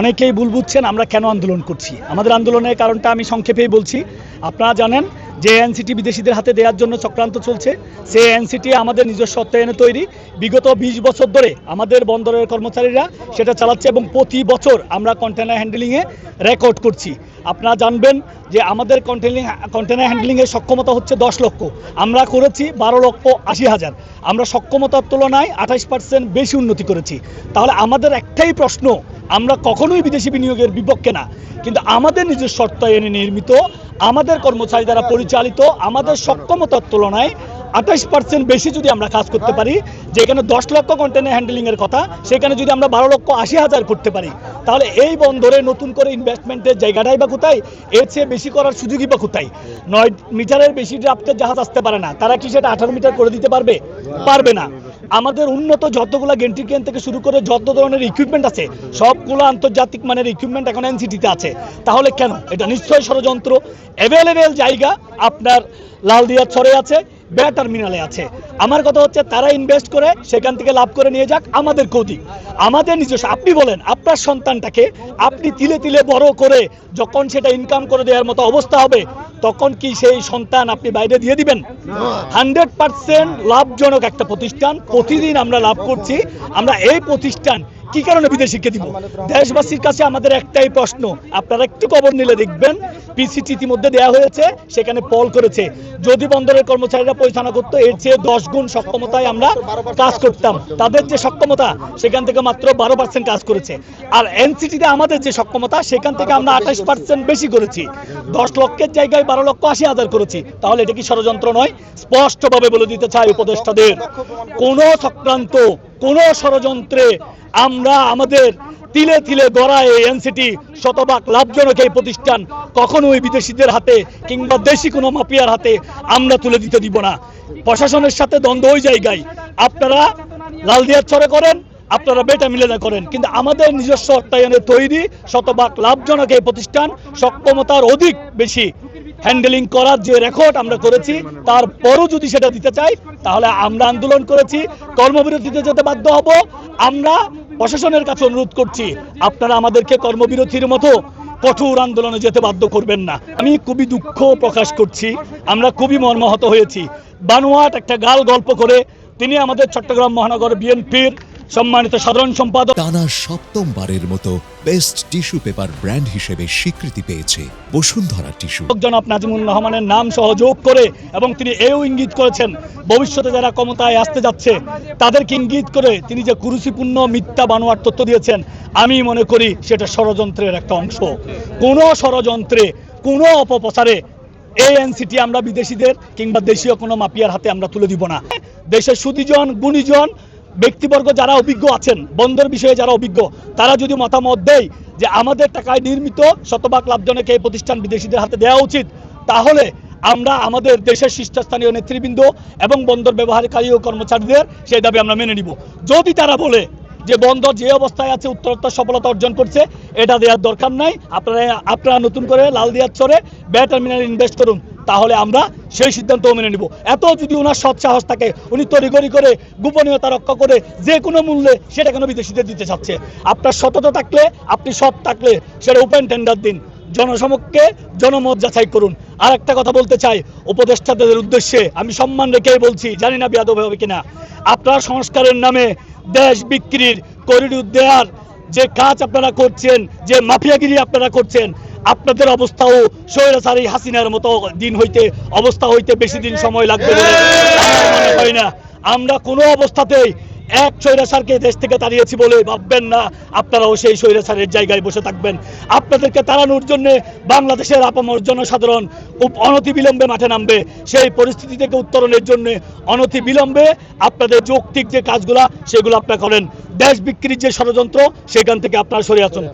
অনেকেই ভুল বুঝছেন, আমরা কেন আন্দোলন করছি? আমাদের আন্দোলনের কারণটা আমি সংক্ষেপেই বলছি। আপনারা জানেন যে এনসিটি বিদেশিদের হাতে দেওয়ার জন্য চক্রান্ত চলছে। সেই এনসিটি আমাদের নিজস্ব অর্থায়নে তৈরি। বিগত ২০ বছর ধরে আমাদের বন্দরের কর্মচারীরা সেটা চালাচ্ছে এবং প্রতি বছর আমরা কন্টেনার হ্যান্ডেলিংয়ে রেকর্ড করছি। আপনারা জানবেন যে আমাদের কন্টেনিং কন্টেনার হ্যান্ডেলিংয়ের সক্ষমতা হচ্ছে দশ লক্ষ। আমরা করেছি বারো লক্ষ আশি হাজার। আমরা সক্ষমতার তুলনায় আঠাশ পার্সেন্ট বেশি উন্নতি করেছি। তাহলে আমাদের একটাই প্রশ্ন আমরা কখনোই বিদেশি বিনিয়োগের বিপক্ষে না। কিন্তু আমাদের নিজস্ব অর্থায়নে নির্মিত, আমাদের কর্মচারী দ্বারা পরিচালিত, আমাদের সক্ষমতার তুলনায় আঠাশ পার্সেন্ট বেশি যদি আমরা কাজ করতে পারি, যেখানে দশ লক্ষ কন্টেনার হ্যান্ডেলিংয়ের কথা, সেখানে যদি আমরা বারো লক্ষ আশি হাজার করতে পারি, তাহলে এই বন্দরে নতুন করে ইনভেস্টমেন্টের জায়গাটাই বা কোথায়? এর চেয়ে বেশি করার সুযোগই বা কোথায়? নয় মিটারের বেশি ড্রাফটের জাহাজ আসতে পারে না। তারা কি সেটা আঠারো মিটার করে দিতে পারবে? পারবে না। আমাদের উন্নত যতগুলো গেন্ট্রি ক্যান থেকে শুরু করে যত ধরনের ইকুইপমেন্ট আছে, সবগুলো আন্তর্জাতিক মানের ইকুইপমেন্ট এখন এনসিটিতে আছে। তাহলে কেন? এটা নিশ্চয় ষড়যন্ত্র। অ্যাভেলেবেল জায়গা আপনার লালদিয়ার ছড়ে আছে বেয়া টার্মিনালে আছে। আমার কথা হচ্ছে তারা ইনভেস্ট করে, সেখান থেকে লাভ করে নিয়ে যাক, আমাদের কৌদিক আমাদের নিজস্ব। আপনি বলেন, আপনার সন্তানটাকে আপনি তিলে তিলে বড় করে যখন সেটা ইনকাম করে দেওয়ার মতো অবস্থা হবে, তখন কি সেই সন্তান আপনি বাইরে দিয়ে দিবেন? হান্ড্রেড পার্সেন্ট লাভজনক একটা প্রতিষ্ঠান প্রতিদিন আমরা লাভ করছি। আমরা এই প্রতিষ্ঠান কি কারণে বিদেশিকে দিব? দেশবাসীর কাছে আমাদের একটাই প্রশ্ন, আপনারা একটু খবর নিলে দেখবেন পিসিটি ইতিমধ্যে দেওয়া হয়েছে, সেখানে পল করেছে, যদি বন্দরের কর্মচারীরা পরিচালনা করতো, এর চেয়ে দশ গুণ সক্ষমতায় আমরা কাজ করতাম। তাদের যে সক্ষমতা, সেখান থেকে মাত্র বারো পার্সেন্ট কাজ করেছে। আর এনসিটিতে আমাদের যে সক্ষমতা, সেখান থেকে আমরা আঠাশ পার্সেন্ট বেশি করেছি। দশ লক্ষের জায়গায় বারো লক্ষ আশি হাজার করেছি। তাহলে এটা কি ষড়যন্ত্র নয়? স্পষ্টভাবে বলে দিতে চাই উপদেষ্টাদের, কোনো চক্রান্ত কোনো ষড়যন্ত্রে আমরা আমাদের তিলে তিলে গড়া এই এনসিটি শতভাগ লাভজনক এই প্রতিষ্ঠান কখনোই বিদেশিদের হাতে কিংবা দেশি কোনো মাফিয়ার হাতে আমরা তুলে দিতে দিব না। প্রশাসনের সাথে দ্বন্দ্ব ওই জায়গায়। আপনারা লালদিয়ার ছড়ে করেন, আপনারা বেটা মিলে না করেন। কিন্তু আমাদের নিজস্ব অর্থায়নে তৈরি শতভাগ লাভজনক এই প্রতিষ্ঠান, সক্ষমতার অধিক বেশি। হ্যান্ডেলিং করার যে রেকর্ড আমরা করেছি, তারপরও যদি সেটা দিতে চাই, তাহলে আমরা আন্দোলন করেছি কর্মবিরতিতে যেতে বাধ্য হব। আমরা প্রশাসনের কাছে অনুরোধ করছি, আপনারা আমাদেরকে কর্মবিরতির মতো কঠোর আন্দোলনে যেতে বাধ্য করবেন না। আমি খুবই দুঃখ প্রকাশ করছি, আমরা খুবই মর্মাহত হয়েছি। বানোয়াট একটা গাল গল্প করে তিনি আমাদের চট্টগ্রাম মহানগর বিএনপির সম্মানিত সাধারণ সম্পাদক টানা সপ্তমবারের মতো বেস্ট টিস্যু পেপার ব্র্যান্ড হিসেবে স্বীকৃতি পেয়েছে বসুন্ধরা টিস্যু জনাব নাজিমুর রহমানের নাম সহযোগ করে এবং তিনি এও ইঙ্গিত করেছেন ভবিষ্যতে যারা ক্ষমতায় আসতে যাচ্ছে তাদেরকে ইঙ্গিত করে তিনি যে কুরুচিপূর্ণ মিথ্যা বানোয়ার তথ্য দিয়েছেন আমি মনে করি সেটা ষড়যন্ত্রের একটা অংশ। কোনো ষড়যন্ত্রে কোনো অপপ্রচারে এই এনসিটি আমরা বিদেশিদের কিংবা দেশীয় কোনো মাফিয়ার হাতে আমরা তুলে দিব না। দেশের সুদীজন গুণীজন ব্যক্তিবর্গ যারা অভিজ্ঞ আছেন বন্দর বিষয়ে যারা অভিজ্ঞ, তারা যদি মতামত দেয় যে আমাদের টাকায় নির্মিত শতভাগ লাভজনক এই প্রতিষ্ঠান বিদেশিদের হাতে দেওয়া উচিত, তাহলে আমরা আমাদের দেশের শীর্ষস্থানীয় নেতৃবৃন্দ এবং বন্দর ব্যবহারকারী ও কর্মচারীদের সেই দাবি আমরা মেনে নিব। যদি তারা বলে যে বন্দর যে অবস্থায় আছে, উত্তরোত্তর সফলতা অর্জন করছে, এটা দেওয়ার দরকার নাই, আপনারা আপনারা নতুন করে লাল দিয়ার চরে ব্যয় টার্মিনাল ইনভেস্ট করুন, তাহলে আমরা সেই সিদ্ধান্তও মেনে নিব। এত যদি ওনার সৎ সাহস থাকে, উনি তড়িগড়ি করে গোপনীয়তা রক্ষা করে যে কোনো মূল্যে সেটা কেন বিদেশিদের দিতে চাচ্ছে? আপনার সততা থাকলে, আপনি সৎ থাকলে সেটা ওপেন টেন্ডার দিন। জনসমক্ষে জনমত যাচাই করুন। আর একটা কথা বলতে চাই, উপদেষ্টাদের উদ্দেশ্যে আমি সম্মান রেখেই বলছি, জানি না বিয়াদব হবে কিনা। আপনারা সংস্কারের নামে দেশ বিক্রির করিডোর দেওয়ার যে কাজ আপনারা করছেন, যে মাফিয়াগিরি আপনারা করছেন আপনাদের অবস্থাও স্বৈরাচারী হাসিনার মতো দিন হইতে অবস্থা হইতে বেশি দিন সময় লাগবে বলে মনে হয় না। আমরা কোনো অবস্থাতেই এক স্বৈরাচারকে দেশ থেকে তাড়িয়েছি বলে ভাববেন না। আপনারাও সেই স্বৈরাচারের জায়গায় বসে থাকবেন। আপনাদেরকে তাড়ানোর জন্য বাংলাদেশের আপামর জনসাধারণ খুব অনতি বিলম্বে মাঠে নামবে। সেই পরিস্থিতি থেকে উত্তরণের জন্য অনতি বিলম্বে আপনাদের যৌক্তিক যে কাজগুলা সেগুলো আপনারা করেন। দেশ বিক্রির যে ষড়যন্ত্র সেখান থেকে আপনারা সরে আসুন।